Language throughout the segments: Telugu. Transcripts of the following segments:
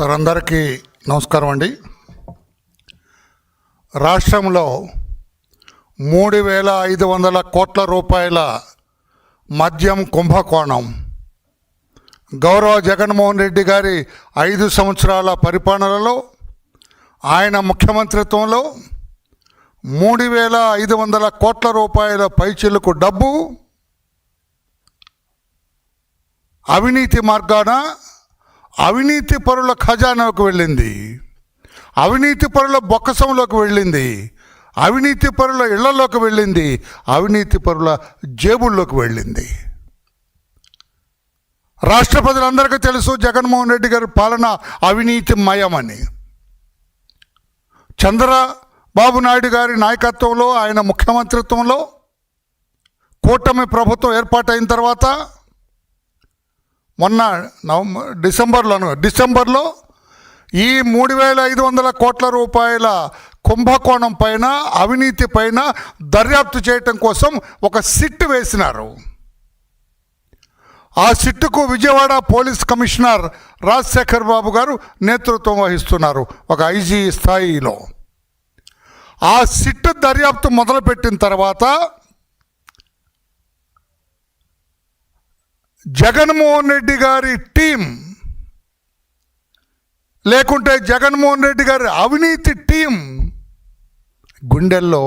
సార్ అందరికీ నమస్కారం అండి. రాష్ట్రంలో మూడు వేల ఐదు వందల కోట్ల రూపాయల మద్యం కుంభకోణం. గౌరవ జగన్మోహన్ రెడ్డి గారి ఐదు సంవత్సరాల పరిపాలనలో ఆయన ముఖ్యమంత్రిత్వంలో మూడు వేల ఐదు వందల కోట్ల రూపాయల పైచిలకు డబ్బు అవినీతి మార్గాన అవినీతి పరుల ఖజానాకు వెళ్ళింది. అవినీతి పరుల బొక్కసంలోకి వెళ్ళింది. అవినీతి పరుల ఇళ్ళలోకి వెళ్ళింది. అవినీతి పరుల జేబుల్లోకి వెళ్ళింది. రాష్ట్ర ప్రజలందరికీ తెలుసు జగన్మోహన్ రెడ్డి గారి పాలన అవినీతి మయమని చంద్రబాబు నాయుడు గారి నాయకత్వంలో ఆయన ముఖ్యమంత్రిత్వంలో కూటమి ప్రభుత్వం ఏర్పాటైన తర్వాత మొన్న నవంబర్ డిసెంబర్లోను డిసెంబర్లో ఈ మూడు వేల ఐదు వందల కోట్ల రూపాయల కుంభకోణం పైన అవినీతి పైన దర్యాప్తు చేయటం కోసం ఒక సిట్ వేసినారు. ఆ సిట్టుకు విజయవాడ పోలీస్ కమిషనర్ రాజశేఖర్ బాబు గారు నేతృత్వం వహిస్తున్నారు ఒక ఐజీ స్థాయిలో. ఆ సిట్ దర్యాప్తు మొదలుపెట్టిన తర్వాత జగన్మోహన్ రెడ్డి గారి టీం లేకుంటే జగన్మోహన్ రెడ్డి గారి అవినీతి టీం గుండెల్లో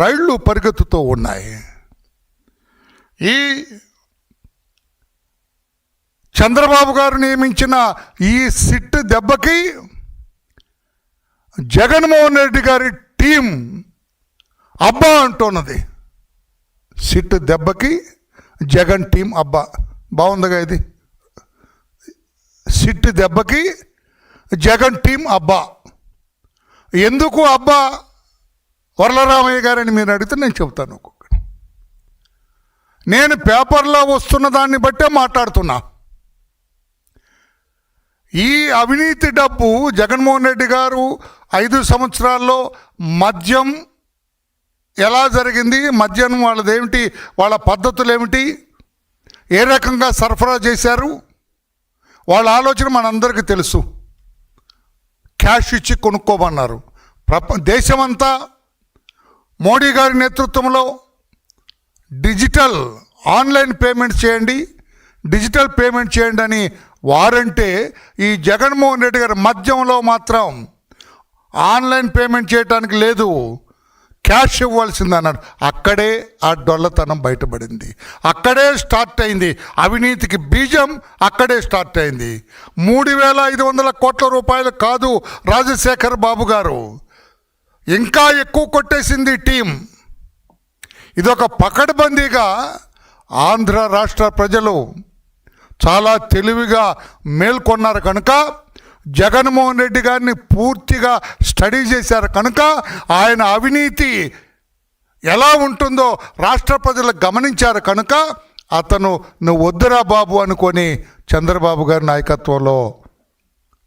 రైళ్ళు పరిగెత్తుతూ ఉన్నాయి. ఈ చంద్రబాబు గారు నియమించిన ఈ సిట్ దెబ్బకి జగన్మోహన్ రెడ్డి గారి టీం అబ్బా అంటున్నది. సిట్ దెబ్బకి జగన్ టీం అబ్బా. బాగుందిగా ఇది. సిట్ దెబ్బకి జగన్ టీం అబ్బా. ఎందుకు అబ్బా? వరలరామయ్య గారని మీరు అడిగితే నేను చెబుతాను ఒక్కొక్కటి. నేను పేపర్లో వస్తున్న దాన్ని బట్టే మాట్లాడుతున్నా. ఈ అవినీతి డబ్బు జగన్మోహన్ రెడ్డి గారు ఐదు సంవత్సరాల్లో మద్యం ఎలా జరిగింది? మద్యం వాళ్ళదేమిటి? వాళ్ళ పద్ధతులు ఏమిటి ఏ రకంగా సరఫరా చేశారు? వాళ్ళ ఆలోచన మనందరికీ తెలుసు. క్యాష్ ఇచ్చి కొనుక్కోమన్నారు. ప్రప దేశమంతా మోడీ గారి నేతృత్వంలో డిజిటల్ ఆన్లైన్ పేమెంట్ చేయండి డిజిటల్ పేమెంట్ చేయండి అని వారంటే ఈ జగన్మోహన్ రెడ్డి గారి మద్యంలో మాత్రం ఆన్లైన్ పేమెంట్ చేయడానికి లేదు. క్యాష్ ఇవ్వాల్సింది అన్నాడు. అక్కడే ఆ డొల్లతనం బయటపడింది. అక్కడే స్టార్ట్ అయింది. అవినీతికి బీజం అక్కడే స్టార్ట్ అయింది. మూడు వేల ఐదు వందల కోట్ల రూపాయలు కాదు రాజశేఖర్ బాబు గారు. ఇంకా ఎక్కువ కొట్టేసింది టీం. ఇదొక పకడ్బందీగా ఆంధ్ర రాష్ట్ర ప్రజలు చాలా తెలివిగా మేల్కొన్నారు కనుక జగన్మోహన్ రెడ్డి గారిని పూర్తిగా స్టడీ చేశారు. కనుక ఆయన అవినీతి ఎలా ఉంటుందో రాష్ట్ర ప్రజలు గమనించారు. కనుక అతను నువ్వు వద్దురా బాబు అనుకొని చంద్రబాబు గారి నాయకత్వంలో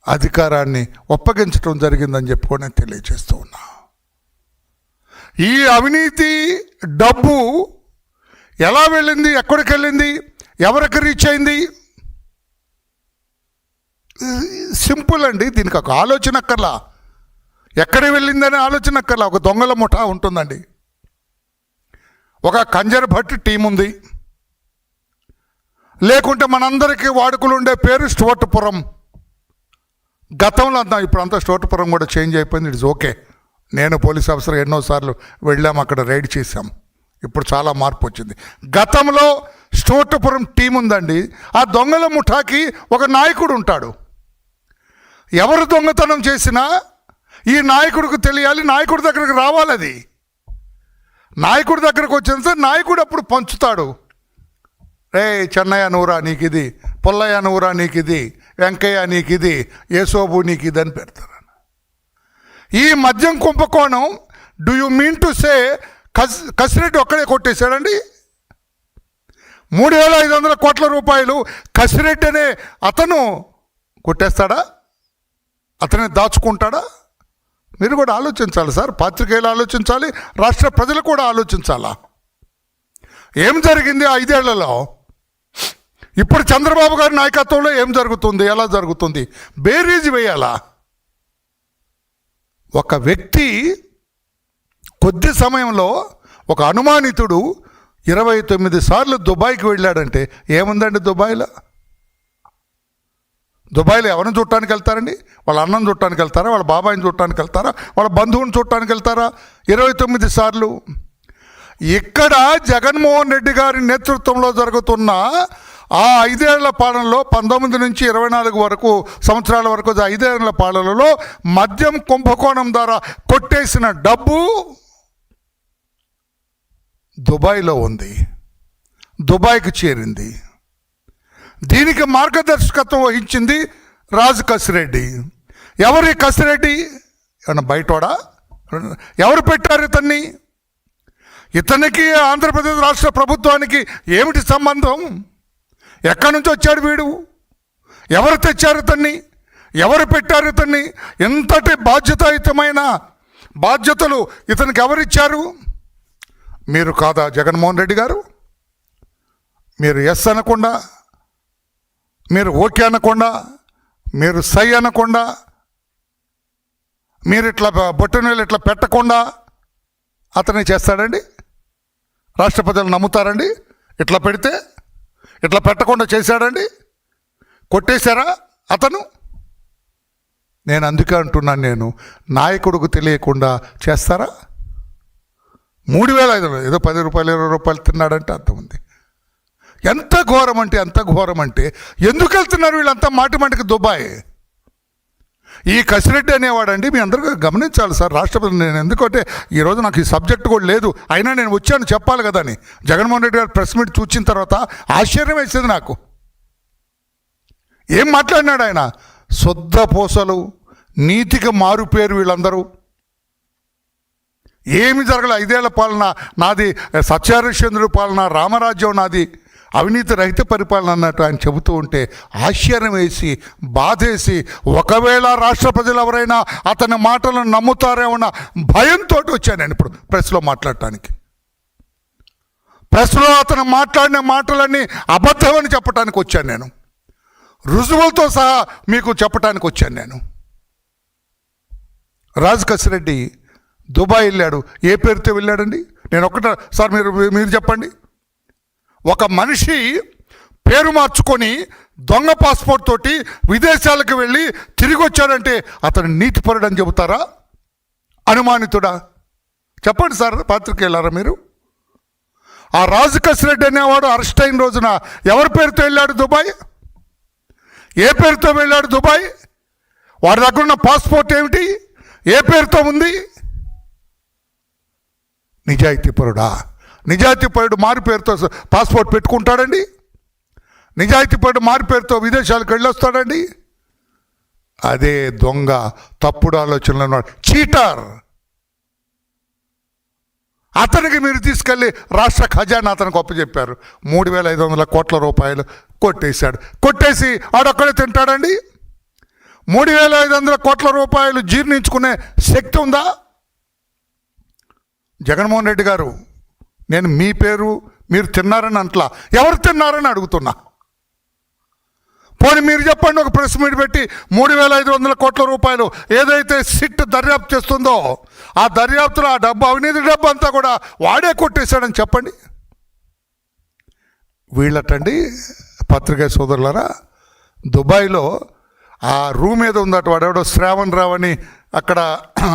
అధికారాన్ని ఒప్పగించడం జరిగిందని చెప్పుకొని నేను తెలియజేస్తూ ఉన్నా. ఈ అవినీతి డబ్బు ఎలా వెళ్ళింది ఎక్కడికి వెళ్ళింది ఎవరికి రీచ్ అయింది సింపుల్ అండి దీనికి ఒక ఆలోచన అక్కర్లా. ఎక్కడ వెళ్ళిందనే ఆలోచన అక్కర్లా ఒక దొంగల ముఠా ఉంటుందండి. ఒక కంజర్ భట్ టీం ఉంది. లేకుంటే మనందరికీ వాడుకలు ఉండే పేరు స్టోటపురం గతంలో అంతా ఇప్పుడు అంతా స్టోటుపురం కూడా చేంజ్ అయిపోయింది ఇట్స్ ఓకే. నేను పోలీస్ ఆఫీసర్ ఎన్నోసార్లు వెళ్ళాం అక్కడ రైడ్ చేశాం. ఇప్పుడు చాలా మార్పు వచ్చింది. గతంలో స్టోటుపురం టీం ఉందండి ఆ దొంగల ముఠాకి ఒక నాయకుడు ఉంటాడు. ఎవరు దొంగతనం చేసినా ఈ నాయకుడికి తెలియాలి నాయకుడి దగ్గరకు రావాలి అది. నాయకుడి దగ్గరకు వచ్చిన నాయకుడు అప్పుడు పంచుతాడు. రే చెన్నయ్య నూరా నీకు ఇది పుల్లయ్య నూరా నీకు ఇది వెంకయ్య నీకు ఇది ఏసోబు నీకు ఇది అని పెడతారు ఈ మద్యం కుంభకోణం do you mean to say కస్ కసిరెడ్డి ఒక్కడే కొట్టేశాడండి? మూడు వేల ఐదు వందల కోట్ల రూపాయలు కసిరెడ్డి అనే అతను కొట్టేస్తాడా? అతనే దాచుకుంటాడా? మీరు కూడా ఆలోచించాలి సార్. పాత్రికేయులు ఆలోచించాలి రాష్ట్ర ప్రజలు కూడా ఆలోచించాలా? ఏం జరిగింది ఐదేళ్ళలో? ఇప్పుడు చంద్రబాబు గారి నాయకత్వంలో ఏం జరుగుతుంది? ఎలా జరుగుతుంది? బేరీజ్ వేయాలా? ఒక వ్యక్తి కొద్ది సమయంలో ఒక అనుమానితుడు ఇరవై తొమ్మిది సార్లు దుబాయ్కి వెళ్ళాడంటే ఏముందండి దుబాయ్లో? దుబాయ్లో ఎవరిని చూడటానికి వెళ్తారండి? వాళ్ళ అన్నం చూడటానికి వెళ్తారా? వాళ్ళ బాబాయిని చూడటానికి వెళ్తారా? వాళ్ళ బంధువుని చూడటానికి వెళ్తారా? ఇరవై తొమ్మిది సార్లు. ఇక్కడ జగన్మోహన్ రెడ్డి గారి నేతృత్వంలో జరుగుతున్న ఆ ఐదేళ్ళ పాలనలో పంతొమ్మిది నుంచి ఇరవై నాలుగు వరకు సంవత్సరాల వరకు ఐదేళ్ళ పాలనలో మద్యం కుంభకోణం ద్వారా కొట్టేసిన డబ్బు దుబాయ్లో ఉంది. దుబాయ్కి చేరింది. దీనికి మార్గదర్శకత్వం వహించింది రాజు కసిరెడ్డి. ఎవరి కసిరెడ్డి? ఏమన్నా బయటోడా ఎవరు పెట్టారు ఇతన్ని? ఇతనికి ఆంధ్రప్రదేశ్ రాష్ట్ర ప్రభుత్వానికి ఏమిటి సంబంధం? ఎక్కడి నుంచి వచ్చాడు వీడు? ఎవరు తెచ్చారు ఇతన్ని? ఎవరు పెట్టారు ఇతన్ని? ఎంతటి బాధ్యతాయుతమైన బాధ్యతలు ఇతనికి ఎవరిచ్చారు? మీరు కాదా జగన్మోహన్ రెడ్డి గారు? మీరు ఎస్ అనకుండా మీరు ఓకే అనకుండా మీరు సై అనకుండా మీరు ఇట్లా బొట్టనీళ్ళు ఇట్లా పెట్టకుండా అతనే చేస్తాడండి? రాష్ట్ర నమ్ముతారండి? ఇట్లా పెడితే ఇట్లా పెట్టకుండా చేశాడండి? కొట్టేశారా అతను? నేను అందుకే అంటున్నాను నేను నాయకుడికి తెలియకుండా చేస్తారా? మూడు వేల ఐదు ఏదో పది రూపాయలు ఇరవై రూపాయలు తిన్నాడంటే అర్థం ఉంది. ఎంత ఘోరం అంటే ఎంత ఘోరం అంటే ఎందుకు వెళ్తున్నారు వీళ్ళంతా మాటి మాటికి దుబాయ్? ఈ కసిరెడ్డి అనేవాడండి మీ అందరూ గమనించాలి సార్ రాష్ట్రపతి నేను ఎందుకంటే ఈరోజు నాకు ఈ సబ్జెక్ట్ కూడా లేదు అయినా నేను వచ్చాను చెప్పాలి కదా అని. జగన్మోహన్ రెడ్డి గారు ప్రెస్ మీట్ చూచిన తర్వాత ఆశ్చర్యం వేసింది నాకు. ఏం మాట్లాడినాడు ఆయన? శుద్ధ పూసలు నీతికి మారు పేరు వీళ్ళందరూ. ఏమి జరగలే ఐదేళ్ళ పాలన నాది సత్యహరిశ్చంద్రుడి పాలన రామరాజ్యం నాది. అవినీతి రహిత పరిపాలన అన్నట్టు ఆయన చెబుతూ ఉంటే ఆశ్చర్యం వేసి బాధేసి ఒకవేళ రాష్ట్ర ప్రజలు ఎవరైనా అతని మాటలను నమ్ముతారేమన్న భయంతో వచ్చాను నేను ఇప్పుడు ప్రెస్లో మాట్లాడటానికి. ప్రెస్లో అతను మాట్లాడిన మాటలన్నీ అబద్ధమని చెప్పడానికి వచ్చాను నేను. రుజువులతో సహా మీకు చెప్పడానికి వచ్చాను నేను. రాజు కసిరెడ్డి దుబాయ్ వెళ్ళాడు. ఏ పేరుతో వెళ్ళాడండి? నేను ఒకట సార్ మీరు మీరు చెప్పండి. ఒక మనిషి పేరు మార్చుకొని దొంగ పాస్పోర్ట్ తోటి విదేశాలకు వెళ్ళి తిరిగి వచ్చాడంటే అతను నీతిపరుడు అని చెబుతారా? అనుమానితుడా? చెప్పండి సార్ పాత్రికేయులారా మీరు. ఆ రాజు కసిరెడ్డి అనేవాడు అరెస్ట్ అయిన రోజున ఎవరి పేరుతో వెళ్ళాడు దుబాయ్? ఏ పేరుతో వెళ్ళాడు దుబాయ్? వాడి దగ్గర ఉన్న పాస్పోర్ట్ ఏమిటి? ఏ పేరుతో ఉంది? నిజాయితీపరుడా? నిజాయితీపరుడు మారు పేరుతో పాస్పోర్ట్ పెట్టుకుంటాడండి? నిజాయితీపరుడు మారు పేరుతో విదేశాలకు వెళ్ళొస్తాడండి? అదే దొంగ తప్పుడు ఆలోచనలు ఉన్నాడు చీటర్. అతనికి మీరు తీసుకెళ్ళి రాష్ట్ర ఖజానా అతనికి అప్పచెప్పారు మూడు వేల ఐదు వందల కోట్ల రూపాయలు కొట్టేశాడు. కొట్టేసి ఆడొక్కడే తింటాడండి? మూడు వేల ఐదు వందల కోట్ల రూపాయలు జీర్ణించుకునే శక్తి ఉందా? జగన్మోహన్ రెడ్డి గారు నేను మీ పేరు మీరు తిన్నారని అంట్లా. ఎవరు తిన్నారని అడుగుతున్నా. పోనీ మీరు చెప్పండి ఒక ప్రెస్ మీట్ పెట్టి మూడు వేల ఐదు వందల కోట్ల రూపాయలు ఏదైతే సిట్ దర్యాప్తు చేస్తుందో ఆ దర్యాప్తులో ఆ డబ్బు అవినీతి డబ్బు అంతా కూడా వాడే కొట్టేశాడని చెప్పండి. వీళ్ళటండి పత్రికా సోదరులరా దుబాయ్లో ఆ రూమ్ ఏదో ఉందట వాడెవడో శ్రావణ్ రావు అని అక్కడ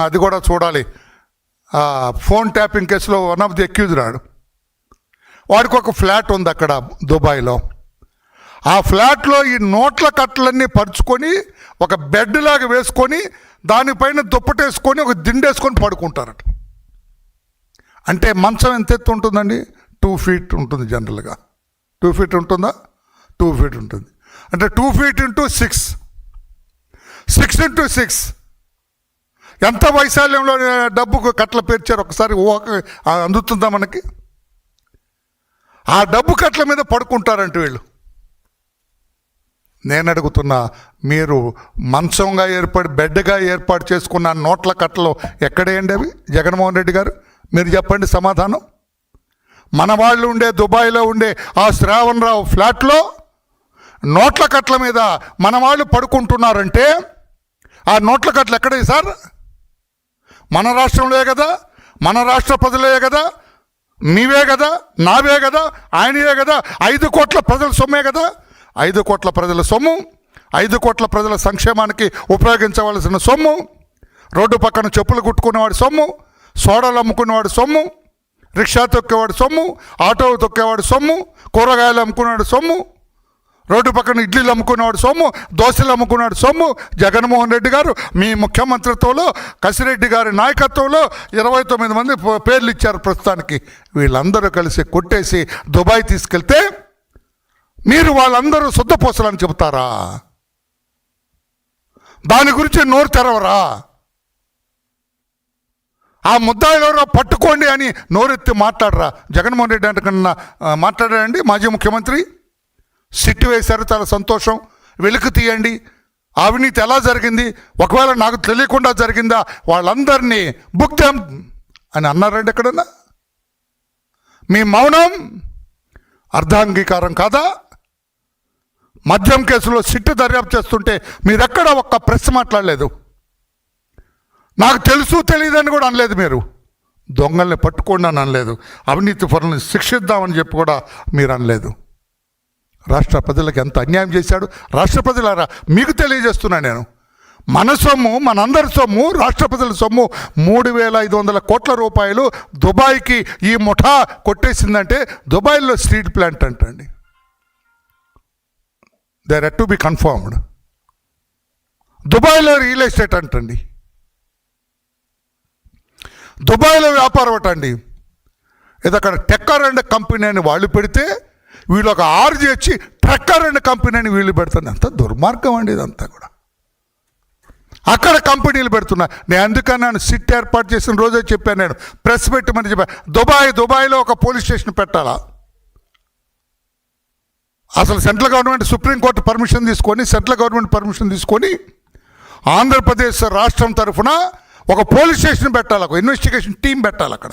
అది కూడా చూడాలి. ఫోన్ ట్యాపింగ్ కేసులో వన్ ఆఫ్ ది అక్యూజ్ రాడు. వాడికి ఒక ఫ్లాట్ ఉంది అక్కడ దుబాయ్లో. ఆ ఫ్లాట్లో ఈ నోట్ల కట్టలన్నీ పరుచుకొని ఒక బెడ్ లాగా వేసుకొని దానిపైన దుప్పటేసుకొని ఒక దిండేసుకొని పడుకుంటారట. అంటే మంచం ఎంత ఎత్తు ఉంటుందండి? టూ ఫీట్ ఉంటుంది జనరల్గా టూ ఫీట్ ఉంటుందా? టూ ఫీట్ ఉంటుంది. అంటే two feet into six six into six ఎంత వైశాల్యంలో డబ్బుకు కట్టలు పేర్చారు? ఒకసారి ఊహ అందుతుందా మనకి? ఆ డబ్బు కట్ల మీద పడుకుంటారంట వీళ్ళు. నేను అడుగుతున్నా మీరు మంచంగా ఏర్పడి బెడ్గా ఏర్పాటు చేసుకున్న నోట్ల కట్టలు ఎక్కడేయండి అవి? జగన్మోహన్ రెడ్డి గారు మీరు చెప్పండి సమాధానం. మన వాళ్ళు ఉండే దుబాయ్లో ఉండే ఆ శ్రావణరావు ఫ్లాట్లో నోట్ల కట్ల మీద మన వాళ్ళు పడుకుంటున్నారంటే ఆ నోట్ల కట్లు ఎక్కడ సార్? మన రాష్ట్రంలో కదా మన రాష్ట్ర ప్రజలే కదా నీవే కదా నావే కదా ఆయనవే కదా ఐదు కోట్ల ప్రజల సొమ్మే కదా. ఐదు కోట్ల ప్రజల సొమ్ము ఐదు కోట్ల ప్రజల సంక్షేమానికి ఉపయోగించవలసిన సొమ్ము రోడ్డు పక్కన చెప్పులు కుట్టుకునేవాడి సొమ్ము సోడలు అమ్ముకునేవాడి సొమ్ము రిక్షా తొక్కేవాడి సొమ్ము ఆటో తొక్కేవాడి సొమ్ము కూరగాయలు అమ్ముకునేవాడు సొమ్ము రోడ్డు పక్కన ఇడ్లీలు అమ్ముకునేవాడు సొమ్ము దోశలు అమ్ముకున్నాడు సొమ్ము. జగన్మోహన్ రెడ్డి గారు మీ ముఖ్యమంత్రిత్వంలో కసిరెడ్డి గారి నాయకత్వంలో ఇరవై తొమ్మిది మంది పేర్లు ఇచ్చారు ప్రస్తుతానికి. వీళ్ళందరూ కలిసి కొట్టేసి దుబాయ్ తీసుకెళ్తే మీరు వాళ్ళందరూ శుద్ధపోసలని చెబుతారా? దాని గురించి నోరు తెరవరా? ఆ ముద్దాయిలు పట్టుకోండి అని నోరెత్తి మాట్లాడరా? జగన్మోహన్ రెడ్డి అంటే కన్నా మాట్లాడారండి మాజీ ముఖ్యమంత్రి. సిట్టు వేశారు చాలా సంతోషం. వెలుకు తీయండి. అవినీతి ఎలా జరిగింది? ఒకవేళ నాకు తెలియకుండా జరిగిందా? వాళ్ళందరినీ బుక్ దెమ్ అని అన్నారండి ఎక్కడన్నా? మీ మౌనం అర్ధాంగీకారం కాదా? మద్యం కేసులో సిట్టు దర్యాప్తు చేస్తుంటే మీరెక్కడ ఒక్క ప్రశ్న మాట్లాడలేదు? నాకు తెలుసు తెలియదని కూడా అనలేదు మీరు. దొంగల్ని పట్టుకోండి అని అనలేదు. అవినీతి పనులను శిక్షిద్దామని చెప్పి కూడా మీరు అనలేదు. రాష్ట్ర ప్రజలకు ఎంత అన్యాయం చేశాడు? రాష్ట్ర ప్రజలారా మీకు తెలియజేస్తున్నా నేను. మన సొమ్ము మనందరి సొమ్ము రాష్ట్ర ప్రజల సొమ్ము మూడు వేల ఐదు వందల కోట్ల రూపాయలు దుబాయ్కి ఈ ముఠా కొట్టేసిందంటే దుబాయ్లో స్ట్రీట్ ప్లాంట్ అంటండి. They are to be confirmed దుబాయ్లో రియల్ ఎస్టేట్ అంటండి. దుబాయ్లో వ్యాపారం అటండి. ఇది అక్కడ టెక్కర్ అండ్ కంపెనీ అని వాళ్ళు పెడితే వీళ్ళు ఒక ఆరు చేర్చి ట్రక్కర్ అండ్ కంపెనీ అని వీళ్ళు పెడుతున్నారు. అంత దుర్మార్గం అండి ఇదంతా కూడా. అక్కడ కంపెనీలు పెడుతున్నా నేను అందుకని సిట్ ఏర్పాటు చేసిన రోజే చెప్పాను నేను. ప్రెస్ పెట్టమని చెప్పాను దుబాయ్ దుబాయ్లో ఒక పోలీస్ స్టేషన్ పెట్టాలా? అసలు central government supreme court permission తీసుకొని సెంట్రల్ గవర్నమెంట్ పర్మిషన్ తీసుకొని ఆంధ్రప్రదేశ్ రాష్ట్రం తరఫున ఒక పోలీస్ స్టేషన్ పెట్టాలి. ఒక ఇన్వెస్టిగేషన్ టీం పెట్టాలి అక్కడ.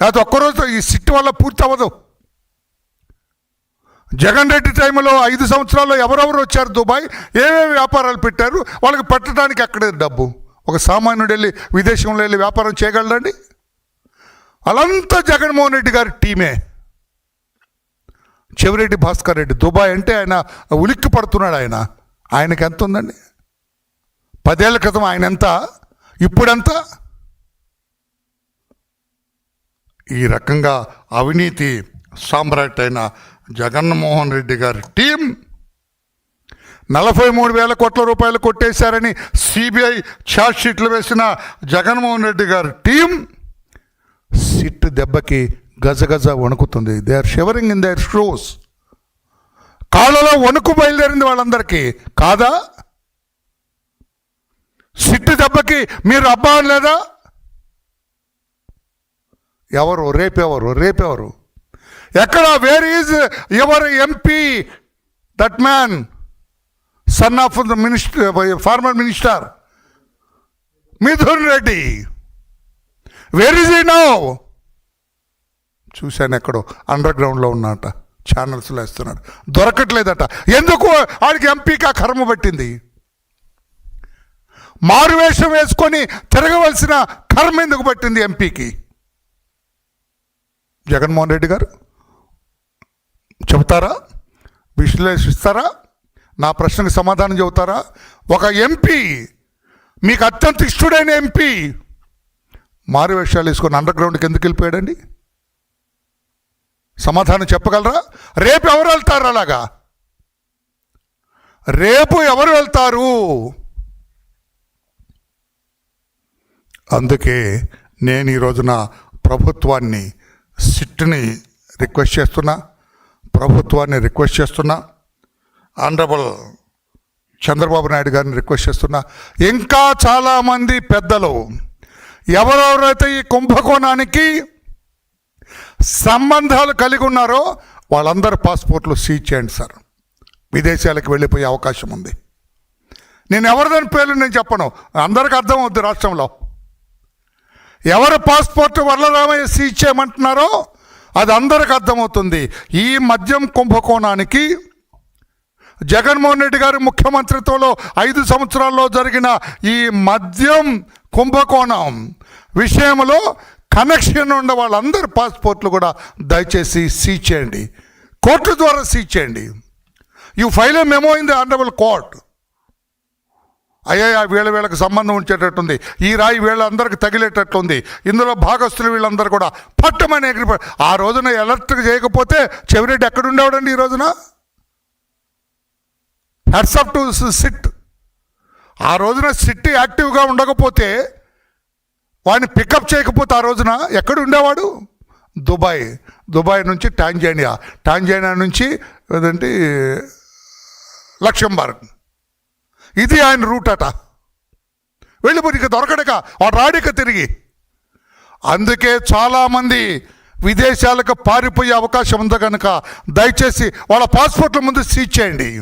లేకపోతే ఒక్కరోజు ఈ సిట్ వల్ల పూర్తి అవ్వదు జగన్ రెడ్డి టైంలో ఐదు సంవత్సరాల్లో ఎవరెవరు వచ్చారు దుబాయ్? ఏమేమి వ్యాపారాలు పెట్టారు? వాళ్ళకి పెట్టడానికి అక్కడే డబ్బు? ఒక సామాన్యుడు వెళ్ళి విదేశంలో వెళ్ళి వ్యాపారం చేయగలడండి? అలంతా జగన్మోహన్ రెడ్డి గారి టీమే. చెవిరెడ్డి భాస్కర్ రెడ్డి దుబాయ్ అంటే ఆయన ఉలిక్కి పడుతున్నాడు ఆయన. ఆయనకి ఎంత ఉందండి? పదేళ్ళ క్రితం ఆయన ఎంత? ఇప్పుడెంత? ఈ రకంగా అవినీతి సామ్రాట్ అయిన జగన్మోహన్ రెడ్డి గారి టీం నలభై మూడు వేల కోట్ల రూపాయలు కొట్టేశారని సిబిఐ ఛార్జ్ షీట్లు వేసిన జగన్మోహన్ రెడ్డి గారి టీం సిట్ దెబ్బకి గజగజ వణుకుతుంది. They are shivering in their shoes కాళ్ళలో వణుకు బయలుదేరింది వాళ్ళందరికీ. కాదా? సిట్టు దెబ్బకి మీరు అబ్బా లేదా ఎవరు? రేపెవరు? రేపెవరు? ఎక్కడ where is your MP that man son of the minister former minister Mithun Reddy where is he no చూశాను ఎక్కడో అండర్ గ్రౌండ్లో ఉన్నట ఛానల్స్లో వేస్తున్నాడు. దొరకట్లేదట. ఎందుకు ఆడికి ఎంపీకి ఆ కర్మ పట్టింది? మారువేషం వేసుకొని తిరగవలసిన కర్మ ఎందుకు పట్టింది ఎంపీకి జగన్మోహన్ రెడ్డి గారు? చెప్తారా? విశ్లేషిస్తారా? నా ప్రశ్నకు సమాధానం చెబుతారా? ఒక ఎంపీ మీకు అత్యంత ఇష్టడైన ఎంపీ మారు వేషాలు వేసుకొని అండర్ గ్రౌండ్కి ఎందుకు వెళ్ళిపోయాడండి? సమాధానం చెప్పగలరా? రేపు ఎవరు వెళ్తారు అలాగా? రేపు ఎవరు వెళ్తారు? అందుకే నేను ఈరోజున ప్రభుత్వాన్ని సిట్ని రిక్వెస్ట్ చేస్తున్నా. ప్రభుత్వాన్ని రిక్వెస్ట్ చేస్తున్నా ఆనరబుల్ చంద్రబాబు నాయుడు గారిని రిక్వెస్ట్ చేస్తున్నా ఇంకా చాలామంది పెద్దలు ఎవరెవరైతే ఈ కుంభకోణానికి సంబంధాలు కలిగి ఉన్నారో వాళ్ళందరి పాస్పోర్ట్లు సీజ్ చేయండి సార్. విదేశాలకు వెళ్ళిపోయే అవకాశం ఉంది. నేను ఎవరిదని పేర్లు నేను చెప్పను. అందరికి అర్థం అవుద్ది రాష్ట్రంలో. ఎవరి పాస్పోర్ట్ వరలరామయ్య సీజ్ చేయమంటున్నారో అది అందరికి అర్థమవుతుంది. ఈ మద్యం కుంభకోణానికి జగన్మోహన్ రెడ్డి గారి ముఖ్యమంత్రిత్వంలో ఐదు సంవత్సరాల్లో జరిగిన ఈ మద్యం కుంభకోణం విషయంలో కనెక్షన్ ఉన్న వాళ్ళందరి పాస్పోర్ట్లు కూడా దయచేసి సీజ్ చేయండి. కోర్టు ద్వారా సీజ్ చేయండి. You file a memo in the honourable court అయ్యా వీళ్ళ వీళ్ళకి సంబంధం ఉంచేటట్టుంది. ఈ రాయి వీళ్ళందరికి తగిలేటట్లుంది ఇందులో భాగస్తులు వీళ్ళందరూ కూడా పట్టమని ఎగిరి ఆ రోజున ఎలర్ట్ చేయకపోతే చెవిరెడ్డి ఎక్కడుండేవాడండి ఈ రోజున? హెడ్సప్ టు సిట్ ఆ రోజున సిట్ యాక్టివ్గా ఉండకపోతే వాడిని పికప్ చేయకపోతే ఆ రోజున ఎక్కడ ఉండేవాడు దుబాయ్. దుబాయ్ నుంచి టాంజానియా. టాంజానియా నుంచి ఏదంటే లక్ష్యంబర్గ్. ఇది ఆయన రూట్ అట. వెళ్ళిపోయి ఇక దొరకడక వాడు రాడిక తిరిగి. అందుకే చాలామంది విదేశాలకు పారిపోయే అవకాశం ఉంది కనుక దయచేసి వాళ్ళ పాస్పోర్ట్ల ముందు సీజ్ చేయండి.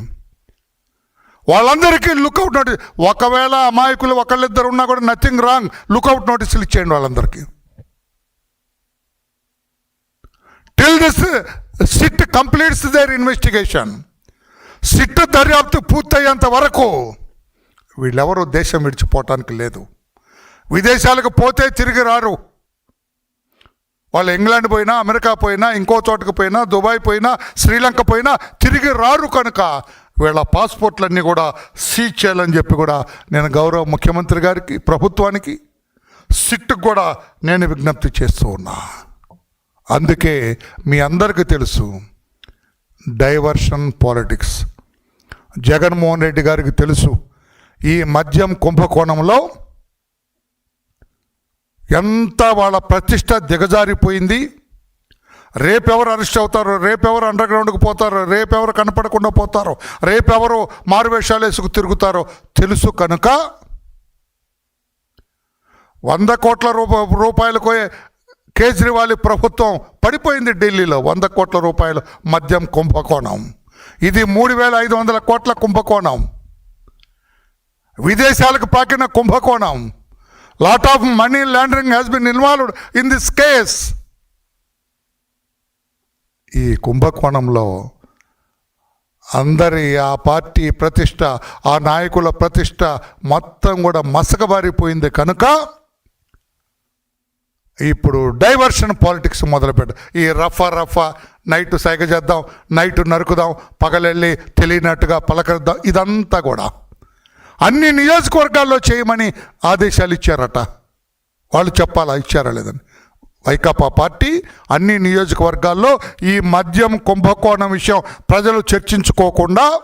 వాళ్ళందరికీ లుక్అవుట్ నోటీస్ ఒకవేళ అమాయకులు ఒకళ్ళిద్దరు ఉన్నా కూడా నథింగ్ రాంగ్ లుక్అవుట్ నోటీసులు ఇచ్చేయండి వాళ్ళందరికీ. Till this SIT completes their investigation SIT దర్యాప్తు పూర్తయ్యేంత వరకు వీళ్ళెవరూ దేశం విడిచిపోవటానికి లేదు. విదేశాలకు పోతే తిరిగి రారు. వాళ్ళు ఇంగ్లాండ్ పోయినా అమెరికా పోయినా ఇంకో చోటుకు పోయినా దుబాయ్ పోయినా శ్రీలంక పోయినా తిరిగి రారు కనుక వీళ్ళ పాస్పోర్ట్లన్నీ కూడా సీజ్ చేయాలని చెప్పి కూడా నేను గౌరవ ముఖ్యమంత్రి గారికి ప్రభుత్వానికి సిట్టుకు కూడా నేను విజ్ఞప్తి చేస్తూ ఉన్నా. అందుకే మీ అందరికీ తెలుసు డైవర్షన్ పాలిటిక్స్ జగన్మోహన్ రెడ్డి గారికి తెలుసు ఈ మద్యం కుంభకోణంలో ఎంత వాళ్ళ ప్రతిష్ట దిగజారిపోయింది. రేపెవరు అరెస్ట్ అవుతారో రేపెవరు అండర్ గ్రౌండ్కి పోతారు రేపెవరు కనపడకుండా పోతారో రేపెవరు మారువేషాలు వేసుకు తిరుగుతారో తెలుసు కనుక వంద కోట్ల రూప రూపాయలకు కేజ్రీవాల్ ప్రభుత్వం పడిపోయింది ఢిల్లీలో వంద కోట్ల రూపాయలు మద్యం కుంభకోణం. ఇది మూడు వేల ఐదు వందల కోట్ల కుంభకోణం. విదేశాలకు పాకిన కుంభకోణం. Lot of money laundering has been involved in this case ఈ కుంభకోణంలో అందరి ఆ పార్టీ ప్రతిష్ట ఆ నాయకుల ప్రతిష్ట మొత్తం కూడా మసకబారిపోయింది కనుక ఇప్పుడు డైవర్షన్ పాలిటిక్స్ మొదలుపెట్ట. ఈ రఫా రఫా నైట్ సైగ చేద్దాం నైట్ నరుకుదాం పగలెళ్ళి తెలియనట్టుగా పలకరిద్దాం ఇదంతా కూడా. అన్ని నియోజకవర్గాల్లో చేయమని ఆదేశాలు ఇచ్చారట. వాళ్ళు చెప్పాలా ఇచ్చారా లేదని. వైకాపా పార్టీ అన్ని నియోజకవర్గాల్లో ఈ మద్యం కుంభకోణం విషయం ప్రజలు చర్చించుకోకుండా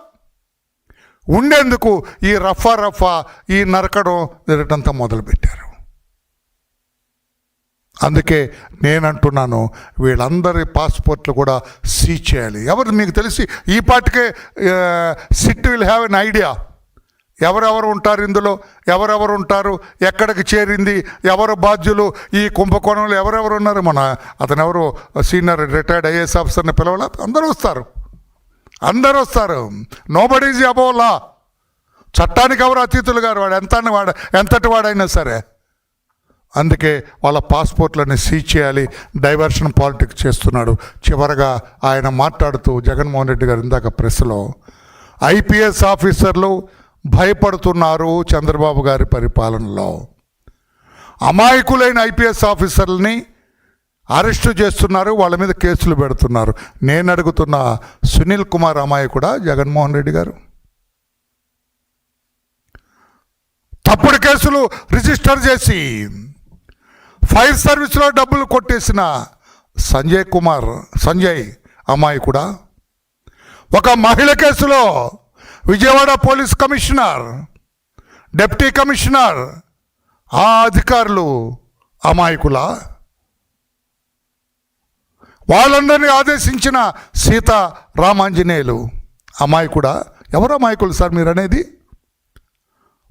ఉండేందుకు ఈ రఫా రఫా ఈ నరకడం జరగటంతా మొదలుపెట్టారు. అందుకే నేనంటున్నాను వీళ్ళందరి పాస్పోర్ట్లు కూడా సీజ్ చేయాలి. ఎవరు మీకు తెలిసి ఈ పాటికే SIT will have an idea. ఎవరెవరు ఉంటారు ఇందులో? ఎవరెవరు ఉంటారు? ఎక్కడికి చేరింది? ఎవరు బాధ్యులు? ఈ కుంభకోణంలో ఎవరెవరు ఉన్నారు? మన అతను ఎవరు సీనియర్ రిటైర్డ్ ఐఏఎస్ ఆఫీసర్ని పిలవాల? అందరూ వస్తారు. అందరూ వస్తారు. నో బడీజ్ అబోలా చట్టానికి ఎవరు అతిథులు గారు? వాడు ఎంత వాడు ఎంతటి వాడైనా సరే. అందుకే వాళ్ళ పాస్పోర్ట్లని సీజ్ చేయాలి డైవర్షన్ పాలిటిక్స్ చేస్తున్నాడు. చివరగా ఆయన మాట్లాడుతూ జగన్మోహన్ రెడ్డి గారు ఇందాక ప్రెస్లో ఐపీఎస్ ఆఫీసర్లు భయపడుతున్నారు చంద్రబాబు గారి పరిపాలనలో. అమాయకులైన ఐపీఎస్ ఆఫీసర్లని అరెస్టు చేస్తున్నారు వాళ్ళ మీద కేసులు పెడుతున్నారు. నేను అడుగుతున్న సునీల్ కుమార్ అమాయకుడా జగన్మోహన్ రెడ్డి గారు? తప్పుడు కేసులు రిజిస్టర్ చేసి ఫైర్ సర్వీస్లో డబ్బులు కొట్టేసిన సంజయ్ కుమార్ సంజయ్ అమాయకుడా ఒక మహిళ కేసులో Vijayawada police commissioner deputy commissioner ఆ అధికారులు అమాయకుల? వాళ్ళందరినీ ఆదేశించిన సీత రామాంజనేయులు అమాయకుడా? ఎవరు అమాయకులు సార్ మీరు అనేది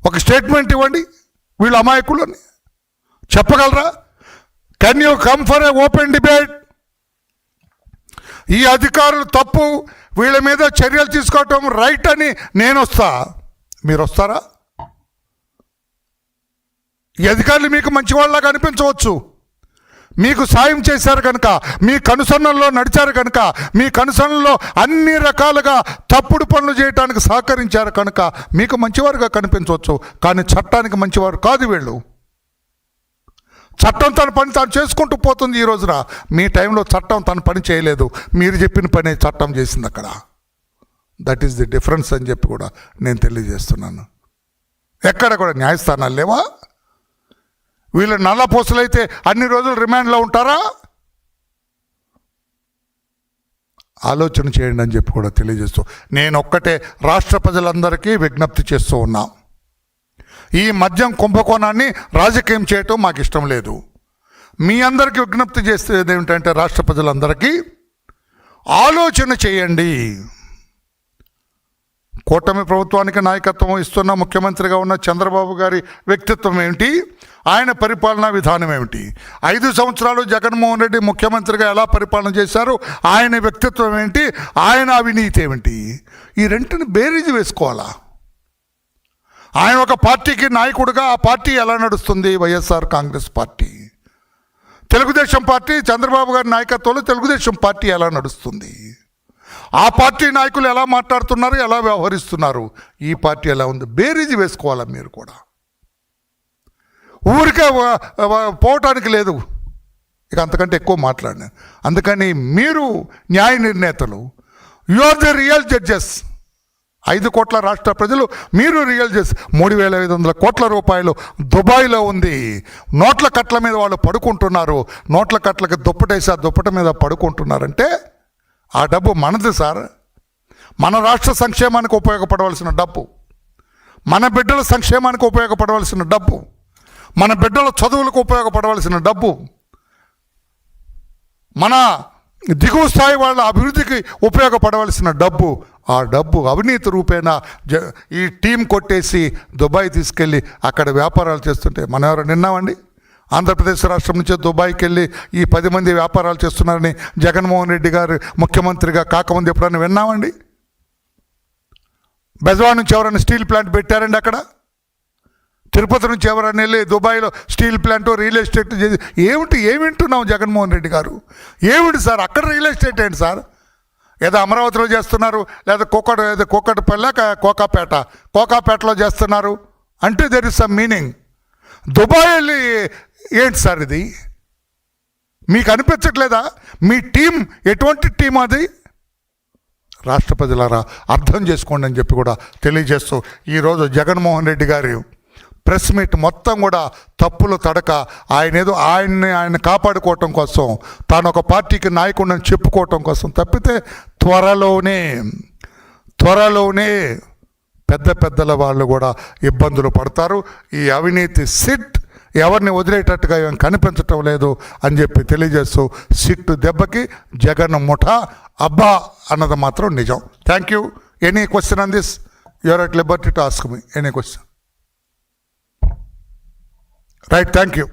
ఒక స్టేట్మెంట్ ఇవ్వండి వీళ్ళు అమాయకులు అని చెప్పగలరా? Can you come for a open debate ఈ అధికారులు తప్పు వీళ్ళ మీద చర్యలు తీసుకోవటం రైట్ అని నేను వస్తా. మీరు వస్తారా? ఈ అధికారులు మీకు మంచివాళ్ళలాగా అనిపించవచ్చు. మీకు సాయం చేశారు కనుక మీ కనుసన్నల్లో నడిచారు కనుక మీ కనుసన్నల్లో అన్ని రకాలుగా తప్పుడు పనులు చేయడానికి సహకరించారు కనుక మీకు మంచివారుగా కనిపించవచ్చు. కానీ చట్టానికి మంచివారు కాదు వీళ్ళు. చట్టం తన పని తాను చేసుకుంటూ పోతుంది ఈ రోజున. మీ టైంలో చట్టం తన పని చేయలేదు. మీరు చెప్పిన పని చట్టం చేసింది అక్కడ. దట్ ఈస్ ది డిఫరెన్స్ అని చెప్పి కూడా నేను తెలియజేస్తున్నాను. ఎక్కడ కూడా న్యాయస్థానాలు లేవా? వీళ్ళు నల్లపోసలైతే అన్ని రోజులు రిమాండ్లో ఉంటారా? ఆలోచన చేయండి అని చెప్పి కూడా తెలియజేస్తూ నేను ఒక్కటే రాష్ట్ర ప్రజలందరికీ విజ్ఞప్తి చేస్తూ ఉన్నాను ఈ మద్యం కుంభకోణాన్ని రాజకీయం చేయటం మాకు ఇష్టం లేదు. మీ అందరికీ విజ్ఞప్తి చేసేది ఏమిటంటే రాష్ట్ర ప్రజలందరికీ ఆలోచన చేయండి. కూటమి ప్రభుత్వానికి నాయకత్వం ఇస్తున్న ముఖ్యమంత్రిగా ఉన్న చంద్రబాబు గారి వ్యక్తిత్వం ఏమిటి? ఆయన పరిపాలనా విధానం ఏమిటి? ఐదు సంవత్సరాలు జగన్మోహన్ రెడ్డి ముఖ్యమంత్రిగా ఎలా పరిపాలన చేశారు? ఆయన వ్యక్తిత్వం ఏంటి ఆయన అవినీతి ఏమిటి? ఈ రెంటిని బేరీజు వేసుకోవాలా? ఆయన ఒక పార్టీకి నాయకుడుగా ఆ పార్టీ ఎలా నడుస్తుంది? YSR Congress party. Telugu Desam party Chandrababu గారి నాయకత్వంలో తెలుగుదేశం పార్టీ ఎలా నడుస్తుంది? ఆ పార్టీ నాయకులు ఎలా మాట్లాడుతున్నారు? ఎలా వ్యవహరిస్తున్నారు? ఈ పార్టీ ఎలా ఉంది? బేరీజు వేసుకోవాలా మీరు కూడా? ఊరికే పోవటానికి లేదు. ఇక అంతకంటే ఎక్కువ మాట్లాడిన. అందుకని మీరు న్యాయ నిర్ణేతలు. You are the real judges. ఐదు కోట్ల రాష్ట్ర ప్రజలు మీరు రియల్ చేసి మూడు వేల ఐదు వందల కోట్ల రూపాయలు దుబాయ్లో ఉంది. నోట్ల కట్ల మీద వాళ్ళు పడుకుంటున్నారు. నోట్ల కట్లకి దుప్పటేసి ఆ దుప్పట మీద పడుకుంటున్నారంటే ఆ డబ్బు మనది సార్. మన రాష్ట్ర సంక్షేమానికి ఉపయోగపడవలసిన డబ్బు. మన బిడ్డల సంక్షేమానికి ఉపయోగపడవలసిన డబ్బు. మన బిడ్డల చదువులకు ఉపయోగపడవలసిన డబ్బు. మన దిగువ స్థాయి వాళ్ళ అభివృద్ధికి ఉపయోగపడవలసిన డబ్బు. ఆ డబ్బు అవినీతి రూపేణ జ ఈ టీం కొట్టేసి దుబాయ్ తీసుకెళ్ళి అక్కడ వ్యాపారాలు చేస్తుంటే మనం ఎవరు నిన్నామండి ఆంధ్రప్రదేశ్ రాష్ట్రం నుంచి దుబాయ్కి వెళ్ళి ఈ పది మంది వ్యాపారాలు చేస్తున్నారని జగన్మోహన్ రెడ్డి గారు ముఖ్యమంత్రిగా కాకముందు ఎప్పుడైనా విన్నామండి? బెజవా నుంచి ఎవరైనా స్టీల్ ప్లాంట్ పెట్టారండి అక్కడ? తిరుపతి నుంచి ఎవరైనా వెళ్ళి దుబాయ్లో స్టీల్ ప్లాంట్ రియల్ ఎస్టేట్ చేసి ఏమిటి ఏమింటున్నాం జగన్మోహన్ రెడ్డి గారు? ఏమిటి సార్ అక్కడ రియల్ ఎస్టేట్ ఏంటి సార్? ఏదో అమరావతిలో చేస్తున్నారు లేదా కోకట ఏదో కోకటపల్లె కోకాపేట. కోకాపేటలో చేస్తున్నారు. అంటే there is some meaning Dubai వెళ్ళి ఏంటి సార్ ఇది? మీకు అనిపించట్లేదా? మీ టీం ఎటువంటి టీం అది? రాష్ట్రపతిలారా అర్థం చేసుకోండి అని చెప్పి కూడా తెలియజేస్తూ ఈరోజు జగన్మోహన్ రెడ్డి గారు ప్రెస్ మీట్ మొత్తం కూడా తప్పులు తడక ఆయన ఏదో ఆయన్ని ఆయన కాపాడుకోవటం కోసం తాను ఒక పార్టీకి నాయకుడిని చెప్పుకోవటం కోసం తప్పితే త్వరలోనే త్వరలోనే పెద్ద పెద్దల వాళ్ళు కూడా ఇబ్బందులు పడతారు. ఈ అవినీతి సిట్ ఎవరిని వదిలేటట్టుగా ఏం కనిపించటం లేదు అని చెప్పి తెలియజేస్తూ సిట్టు దెబ్బకి జగన్ ముఠా అబ్బా అన్నది మాత్రం నిజం. Thank you any question on this you're at liberty to ask me any question right thank you